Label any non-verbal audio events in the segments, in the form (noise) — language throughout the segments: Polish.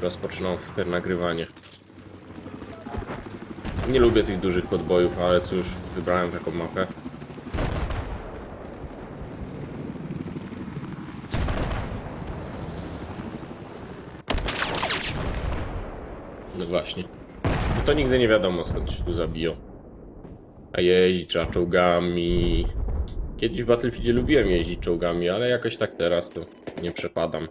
rozpoczynam super nagrywanie. Nie lubię tych dużych podbojów, ale cóż, wybrałem taką mapę. No właśnie. No to nigdy nie wiadomo skąd się tu zabiją. A jeździć trzeba czołgami. Kiedyś w Battlefieldzie lubiłem jeździć czołgami, ale jakoś tak teraz to nie przepadam.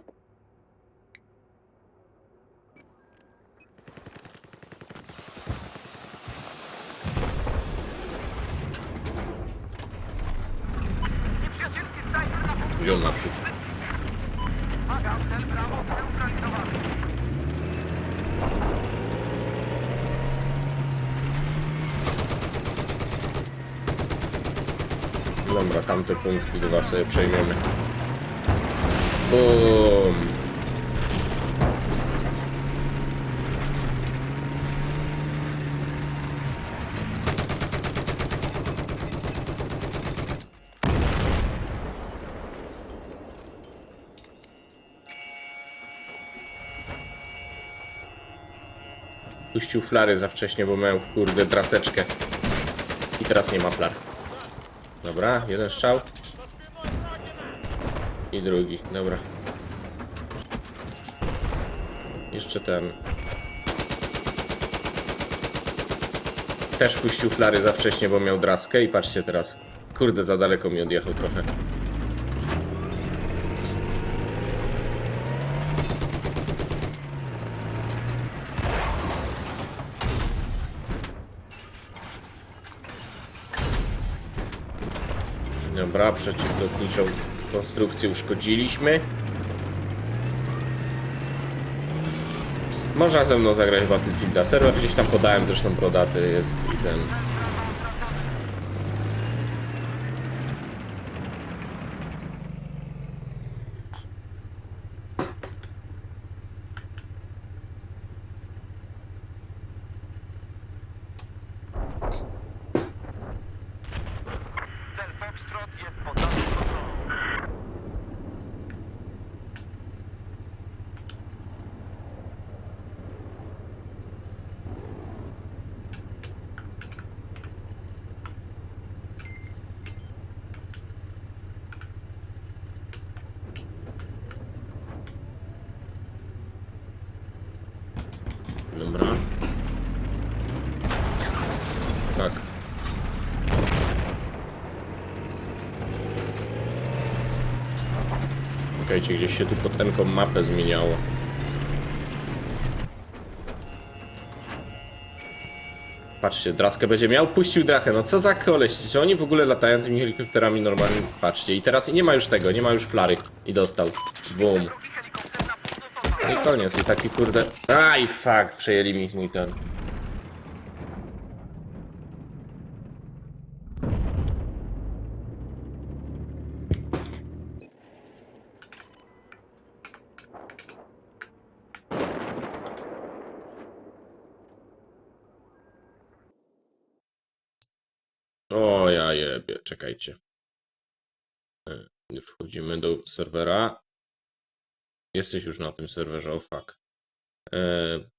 Nieprzyjacielski snajper na punkcie. Wziął naprzód. Uwaga, cel brawo zneutralizowany. Dobra, tamte punkty dwa sobie przejmiemy. Bum. Puścił flary za wcześnie, bo miał kurde traseczkę. I teraz nie ma flar. Dobra, jeden strzał. I drugi, dobra. Jeszcze ten. Też puścił flary za wcześnie, bo miał draskę i patrzcie teraz. Kurde, za daleko mi odjechał trochę. Dobra, przeciwlotniczą konstrukcję uszkodziliśmy. Można ze mną zagrać Battlefielda. Serwer gdzieś tam podałem, zresztą prodaty jest i ten. Cel Foxtrot jest pod naszą kontrolą. Dobra. Tak. Czekajcie, gdzieś się tu pod Enką mapę zmieniało. Patrzcie, Draskę będzie miał, puścił drachę. No co za koleś, czy oni w ogóle latają tymi helikopterami normalnie? Patrzcie, i teraz nie ma już tego, nie ma już flary. I dostał. Boom. No i koniec, i taki kurde... Aj, fuck, przejęli mi mój ten... O, ja jebie, czekajcie. E, wchodzimy do serwera. Jesteś już na tym serwerze, o fuck. E,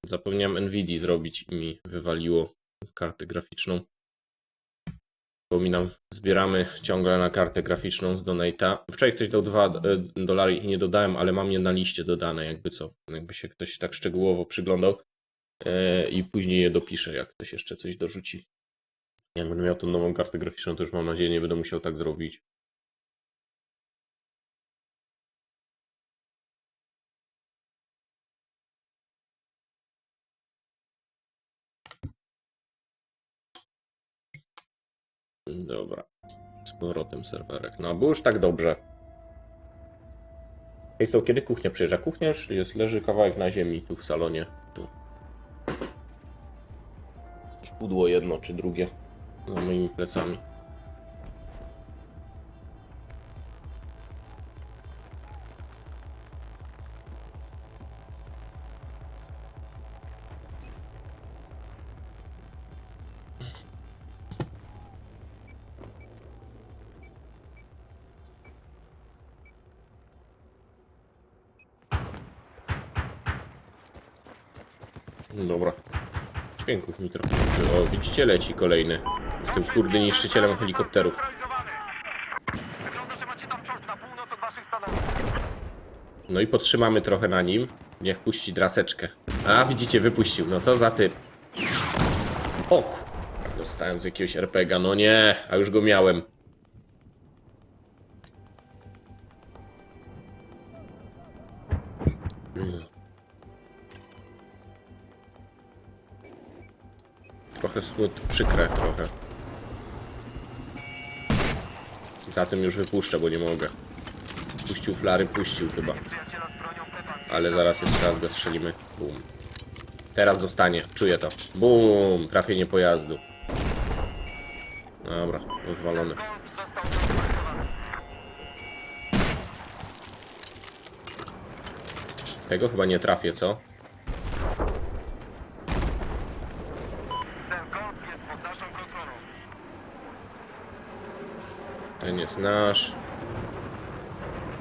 zapomniałem NVIDIA zrobić i mi wywaliło kartę graficzną. Przypominam, zbieramy ciągle na kartę graficzną z Donate'a. Wczoraj ktoś dał 2 dolary i nie dodałem, ale mam je na liście dodane, jakby co. Jakby się ktoś tak szczegółowo przyglądał. E, I później je dopiszę, jak ktoś jeszcze coś dorzuci. Jak będę miał tą nową kartę graficzną, to już mam nadzieję, nie będę musiał tak zrobić. Dobra. Z powrotem serwerek. No, było już tak dobrze. Ej, są kiedy kuchnia przyjeżdża? Kuchnia już jest, leży kawałek na ziemi, tu w salonie. Tu. Pudło jedno czy drugie za moimi plecami. Dobra. Dźwięków mi trochę. O, widzicie, leci kolejny. Tym kurde niszczycielem helikopterów. No i podtrzymamy trochę na nim. Niech puści draseczkę. A, widzicie, wypuścił. No co za typ. O ku... Dostałem z jakiegoś RPGa. No nie, a już go miałem. Mm. Trochę smut, przykre Tym już wypuszczę, bo nie mogę. Puścił flary, puścił chyba. Ale zaraz jeszcze raz go strzelimy. Bum. Teraz dostanie, czuję to. Bum! Trafienie pojazdu. Dobra, rozwalony. Tego chyba nie trafię, co? Ten golf jest pod naszą kontrolą. Ten jest nasz.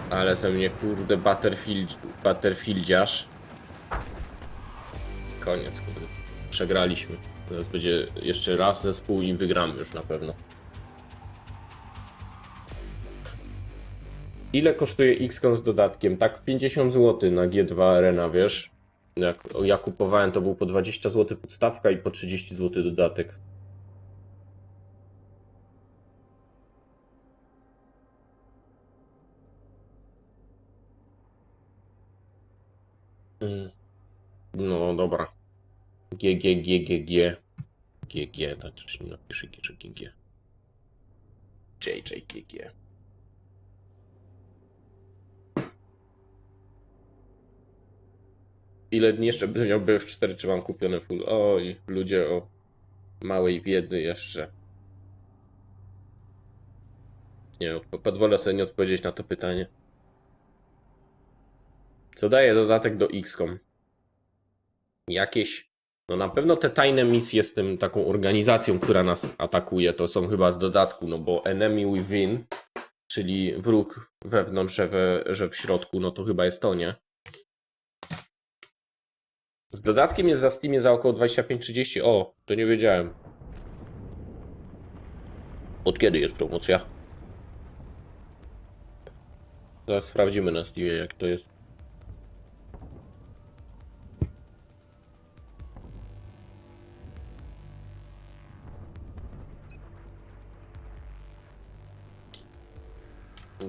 Ale ze mnie kurde Butterfield, Butterfieldziarz. Koniec, kurde. Przegraliśmy. Teraz będzie jeszcze raz zespół i wygramy już na pewno. Ile kosztuje XCOM z dodatkiem? Tak 50 zł na G2 Arena, wiesz? Jak ja kupowałem to był po 20 zł podstawka i po 30 zł dodatek. No dobra. G, G, G, G, G. G, G, tak też mi napisze G, G, G. J, J, G, G. Ile dni jeszcze bym miał BF4, czy mam kupione full? Oj, ludzie o małej wiedzy jeszcze. Nie, pozwolę sobie nie odpowiedzieć na to pytanie. Co daje dodatek do XCOM? Jakieś. No na pewno te tajne misje z tym taką organizacją, która nas atakuje, to są chyba z dodatku, no bo Enemy Within, czyli wróg wewnątrz, że, we, że w środku, no to chyba jest to, nie? Z dodatkiem jest za Steamie za około 25-30. O, to nie wiedziałem. Od kiedy jest promocja? Zaraz sprawdzimy na Steamie, jak to jest.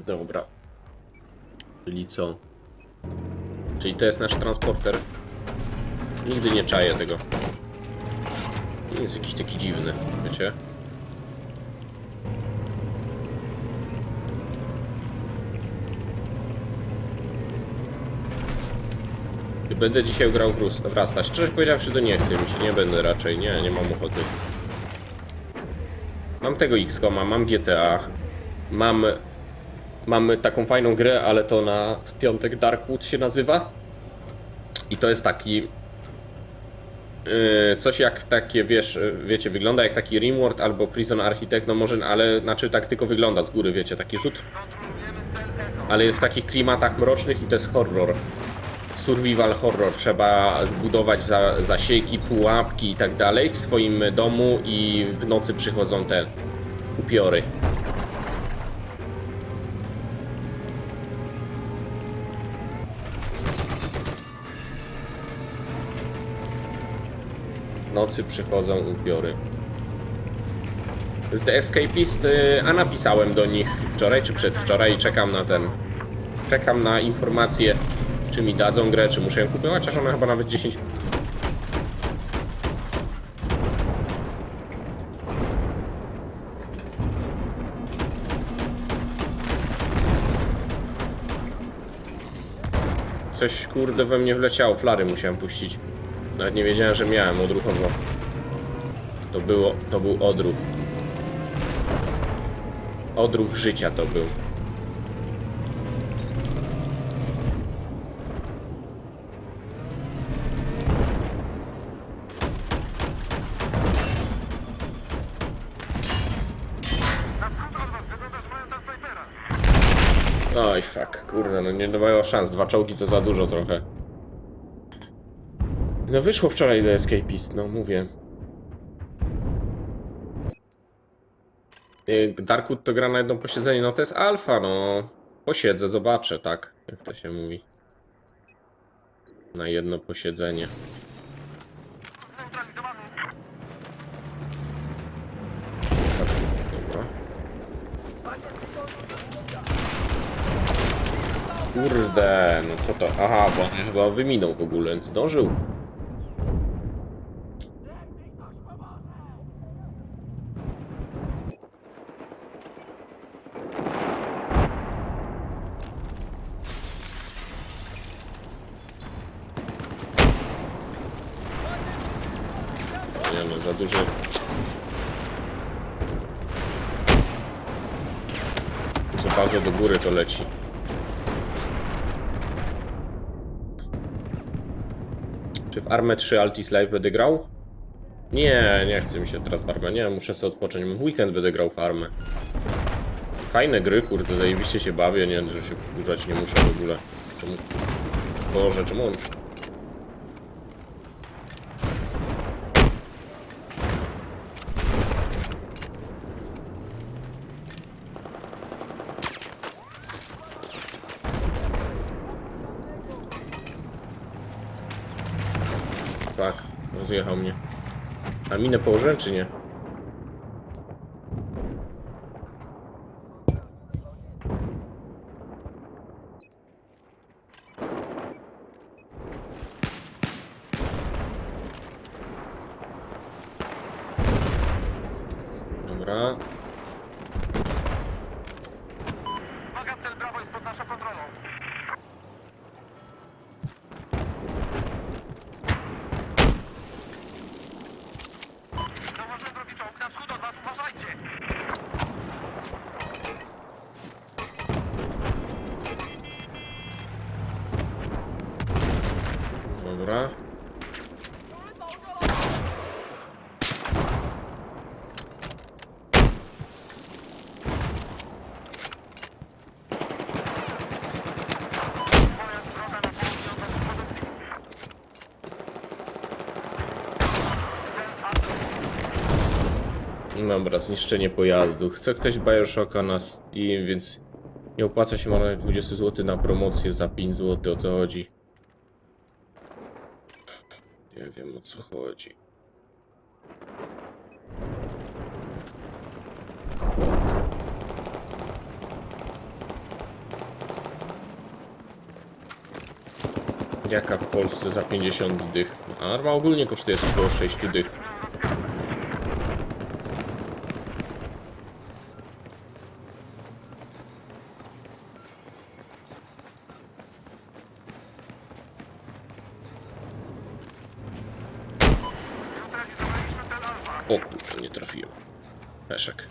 Dobra. Czyli co? Czyli to jest nasz transporter. Nigdy nie czaję tego. Nie jest jakiś taki dziwny, wiecie? Będę dzisiaj grał w Rus- Rasta. Szczerze powiedziawszy, to nie chcę mi się. Nie będę raczej. Nie, nie mam ochoty. Mam tego XCOMa, mam GTA. Mam... Mamy taką fajną grę, ale to na piątek Darkwood się nazywa. I to jest taki Yy, coś jak takie, wiesz, wiecie, wygląda jak taki Rimworld albo Prison Architect, no może, ale znaczy tak tylko wygląda z góry, wiecie, taki rzut, ale jest w takich klimatach mrocznych i to jest horror. Survival horror, trzeba zbudować za, zasieki, pułapki i tak dalej w swoim domu i w nocy przychodzą te upiory. Nocy przychodzą upiory. Z The Escapist, a napisałem do nich wczoraj czy przedwczoraj i czekam na ten. Czekam na informację, czy mi dadzą grę, czy muszę ją kupować, chociaż ona chyba nawet 10. Coś kurde we mnie wleciało, flary musiałem puścić. Nawet nie wiedziałem, że miałem odruchowo. To było, to był odruch. Odruch życia to był. Oj, fuck, kurde, no nie mają szans. Dwa czołgi to za dużo trochę. No wyszło wczoraj do Escapist, no mówię. Y, Darkwood to gra na jedno posiedzenie, no to jest alfa, no. Posiedzę, zobaczę, tak, jak to się mówi. Na jedno posiedzenie. Kurde, no co to? Aha, bo on chyba wyminął w ogóle, zdążył. Nie no, za duży. Za bardzo do góry to leci. Czy w Armę 3 Altis Live będę grał? Nie, nie chce mi się teraz w Armę. Nie, muszę sobie odpocząć. W weekend będę grał w Armę. Fajne gry, kurde, zajebiście się bawię, nie, że się wkurzać nie muszę w ogóle. Czemu? Boże, czemu on... Tak, rozjechał mnie. A minę położyłem, czy nie? Dobra. Uwaga, cel Brawo jest pod naszą kontrolą. Zauważyłem drogi czołg na wschód od was, uważajcie! Dobra. Pojazd wroga na południe od naszej pozycji. Dobra, zniszczenie pojazdu. Chce ktoś Bioshocka na Steam, więc nie opłaca się marnować 20 zł na promocję za 5 zł. O co chodzi? Nie wiem o co chodzi. Jaka w Polsce za 50 dych? Arma ogólnie kosztuje około 6 dych. Neutralizowaliśmy cel Alfa. O kurde, nie trafiłem. Peszek.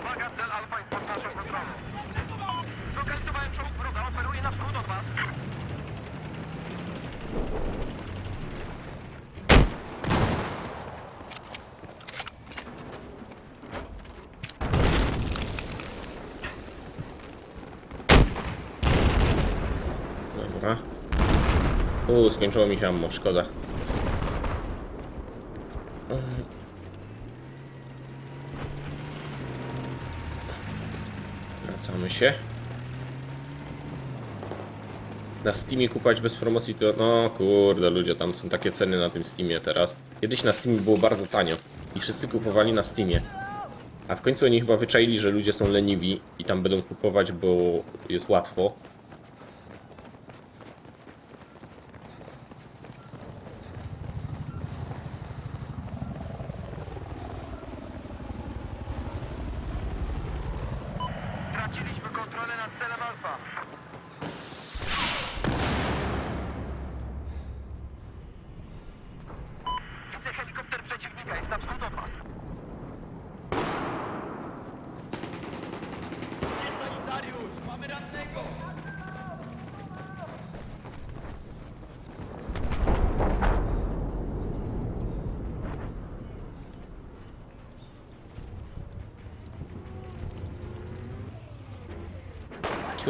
Uwaga, cel Alfa jest pod naszą kontrolą. Zlokalizowałem czołg wroga, operuje na wschód od was. Dobra. Uuu, skończyło mi się ammo, szkoda. Wracamy się. Na Steamie kupować bez promocji to... No kurde, ludzie, tam są takie ceny na tym Steamie teraz. Kiedyś na Steamie było bardzo tanio i wszyscy kupowali na Steamie. A w końcu oni chyba wyczaili, że ludzie są leniwi i tam będą kupować, bo jest łatwo. Straciliśmy kontrolę nad celem Alfa. Widzę helikopter przeciwnika, jest na wschód od was. Sanitariusz, mamy rannego!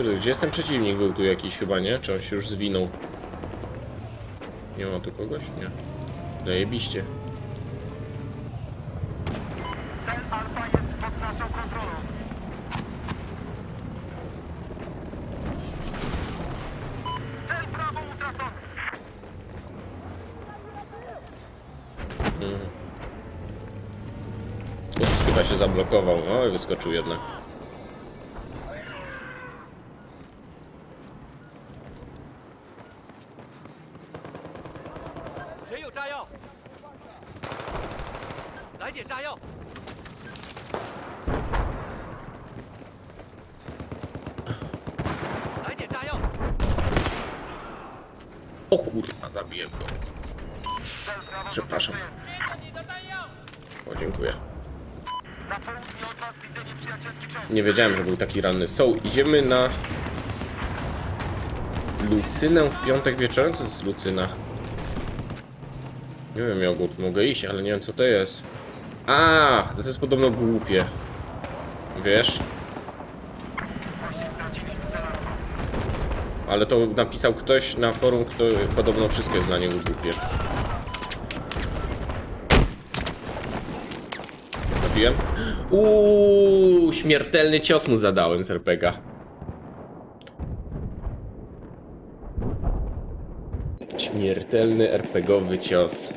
Kurde, gdzie jest ten przeciwnik? Był tu jakiś chyba, nie? Czy on się już zwinął? Nie ma tu kogoś? Nie. Zajebiście. Ups, chyba się zablokował. O, i wyskoczył jednak. 谁有炸药？来点炸药！来点炸药！ O kurwa, zabiłem go. Cel Bravo Przepraszam. przejęty. O, dziękuję. Na południe od was widzę nieprzyjacielski czołg. Nie wiedziałem, że był taki ranny. So, idziemy na... Lucynę w piątek wieczorem? Co to jest Lucyna? Nie wiem, Jogurt, mogę iść, ale nie wiem co to jest. A, to jest podobno głupie. Wiesz? Ale to napisał ktoś na forum, kto podobno dla niego głupie. Zabiłem? (gasps) Uuu, śmiertelny cios mu zadałem z RPGa. Śmiertelny RPGowy cios.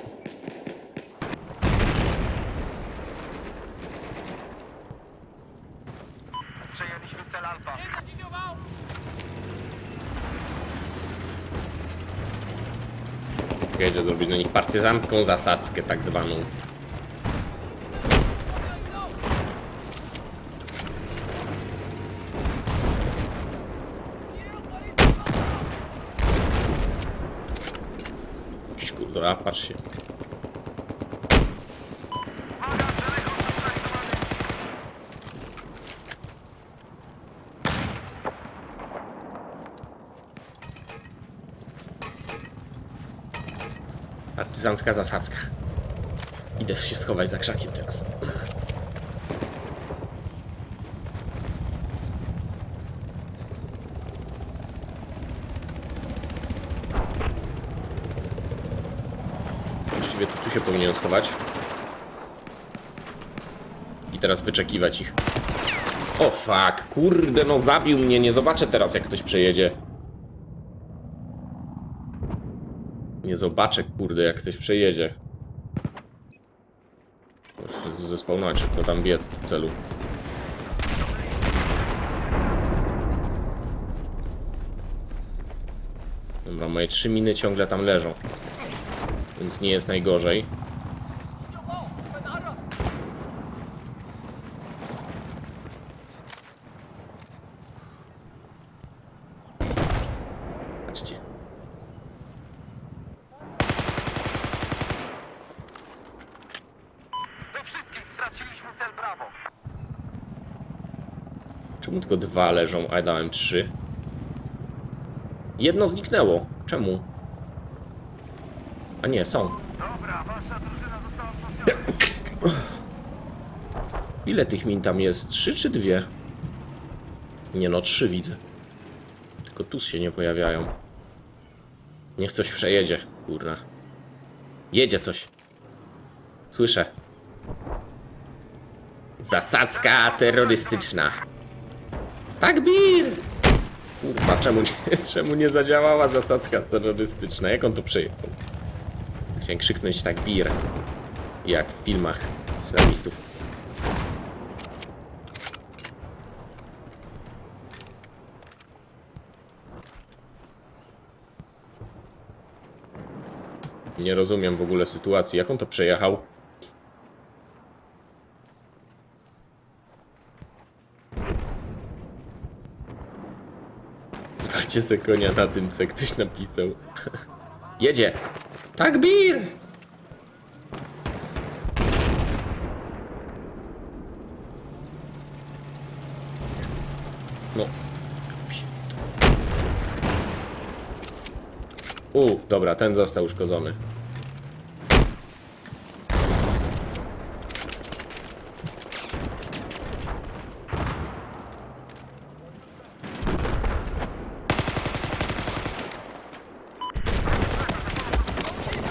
Przejęliśmy cel Alfa. Jedzie zrobić na nich partyzancką zasadzkę tak zwaną. Jakiś kurde, a patrz się. Partyzancka zasadzka. Idę się schować za krzakiem teraz. Właściwie to tu się powinien schować. I teraz wyczekiwać ich. O fuck, kurde no zabił mnie, nie zobaczę teraz jak ktoś przejedzie. Nie zobaczę, kurde, jak ktoś przejedzie. Muszę zespawnować szybko tam biec do celu. Dobra, moje trzy miny ciągle tam leżą. Więc nie jest najgorzej. Patrzcie. We wszystkich straciliśmy cel. Czemu tylko dwa leżą, a ja dałem trzy? Jedno zniknęło. Czemu? A nie, są. Dobra, wasza drużyna została wzmocniona. (clears throat) Ile tych min tam jest? Trzy czy dwie? Nie no, trzy widzę. Tylko tu się nie pojawiają. Niech coś przejedzie, kurna. Jedzie coś. Słyszę. Zasadzka terrorystyczna. Tak, Bir! Kurwa, czemu nie, (laughs) czemu nie zadziałała zasadzka terrorystyczna? Jak on to przyjął? Chciałem krzyknąć tak, Bir. Jak w filmach islamistów. Nie rozumiem w ogóle sytuacji. Jak on to przejechał? Zobaczcie se konia na tym, co ktoś napisał. (laughs) Jedzie! Tak, Bir! No. U, dobra, ten został uszkodzony.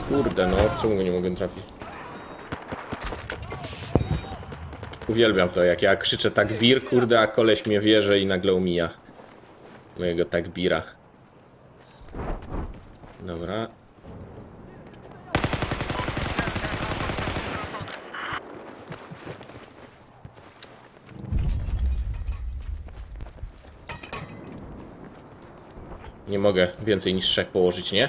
Kurde, no, czemu go nie mogę trafić? Uwielbiam to, jak ja krzyczę tak bir, kurde, a koleś mnie wierzy i nagle umija. Mojego tak bira. Dobra. Nie mogę więcej niż trzech położyć, nie?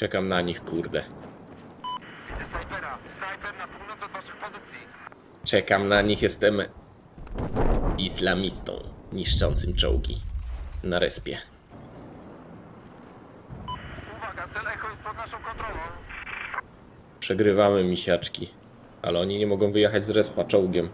Czekam na nich, kurde. Snajpera. Snajper na północ od waszych pozycji. Czekam na nich, jestem islamistą niszczącym czołgi na respie. Uwaga, cel Echo jest pod naszą kontrolą. Przegrywamy misiaczki, ale oni nie mogą wyjechać z respa czołgiem.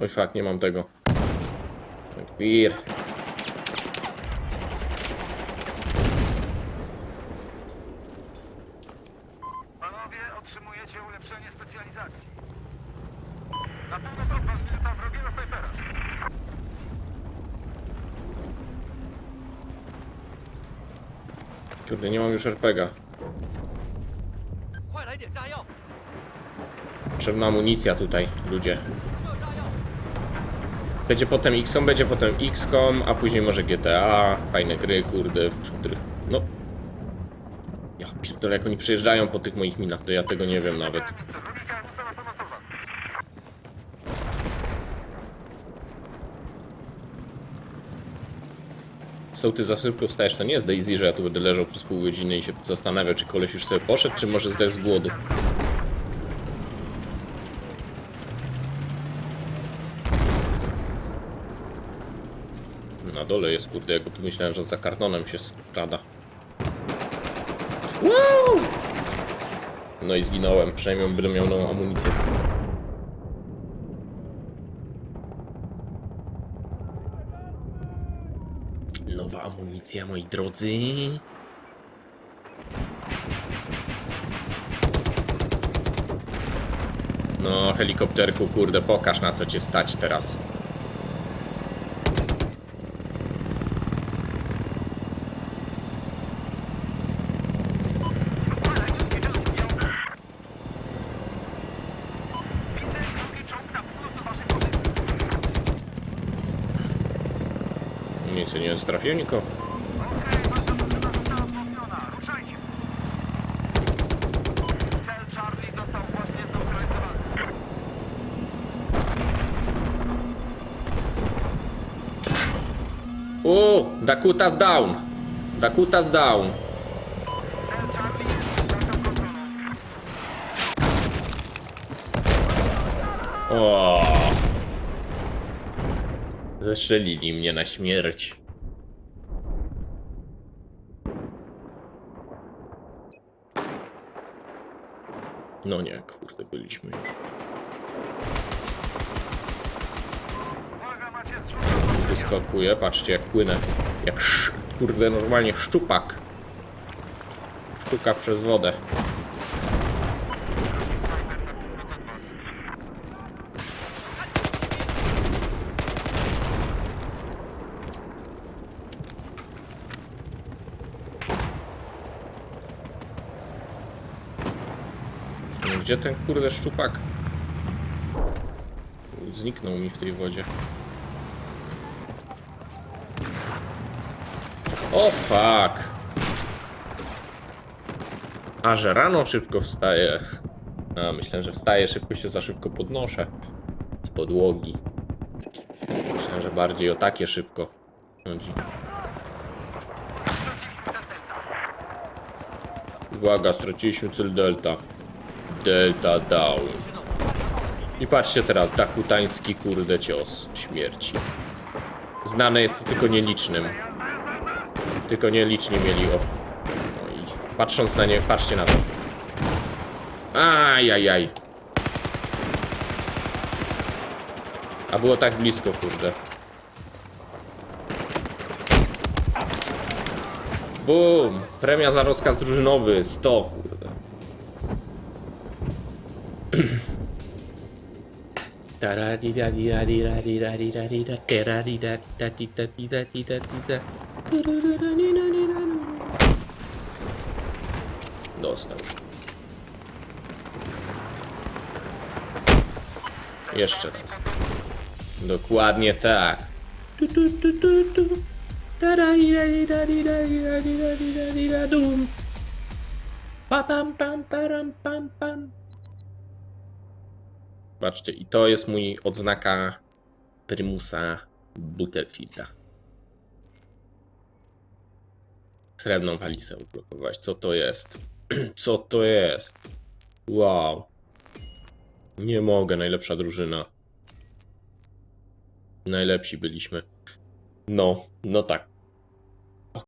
Oj fakt, nie mam tego. Tak, Clear. Panowie, otrzymujecie ulepszenie specjalizacji. Na północ od was wizyta wrogiego snajpera. Kurde, nie mam już RPGa. Potrzebna amunicja tutaj, ludzie. Będzie potem XCOM, będzie potem XCOM, a później może GTA, fajne gry, kurde, w których... No... Ja pierdolę, jak oni przejeżdżają po tych moich minach, to ja tego nie wiem nawet. sołty za szybko stajesz, to nie jest Daisy, że ja tu będę leżał przez pół godziny i się zastanawiał, czy koleś już sobie poszedł, czy może zdech z głodu. Dole jest, kurde, jak tu myślałem, że za kartonem się skrada. Woo! No i zginąłem, przynajmniej będę miał nową amunicję. Nowa amunicja, moi drodzy. No, helikopterku, kurde, pokaż na co cię stać teraz. Widzę drugi czołg na północ od waszych pozycji. Nic nie jest trafił nikogo. O, Dakuta's down. Dakuta's down. O. Zestrzelili mnie na śmierć. No nie, kurde, byliśmy już. Wyskakuję, patrzcie jak płynę. Jak kurde, normalnie szczupak. Sztuka przez wodę. Snajper na północ od was. No, Gdzie ten kurde szczupak? Zniknął mi w tej wodzie. O fuck! A, że rano szybko wstaję. A, myślę, że wstaję szybko się za szybko podnoszę. Z podłogi. Myślę, że bardziej o takie szybko chodzi. Uwaga, straciliśmy cel Delta. Delta down. I patrzcie teraz, dakutański kurde cios śmierci. Znane jest to tylko nielicznym. Tylko nieliczni mieli o. No i patrząc na nie, patrzcie na to. Ajajaj. A było tak blisko, kurde. Bum! Premia za rozkaz drużynowy 100, Dostał. Jeszcze raz. Dokładnie tak. Pa, pam, pam, param, pam, pam. Patrzcie, i to jest mój odznaka Primusa Butterfielda. Srebrną walizę ublokować. Co to jest? (clears throat) Co to jest? Wow. Nie mogę, najlepsza drużyna. Najlepsi byliśmy. No, no tak.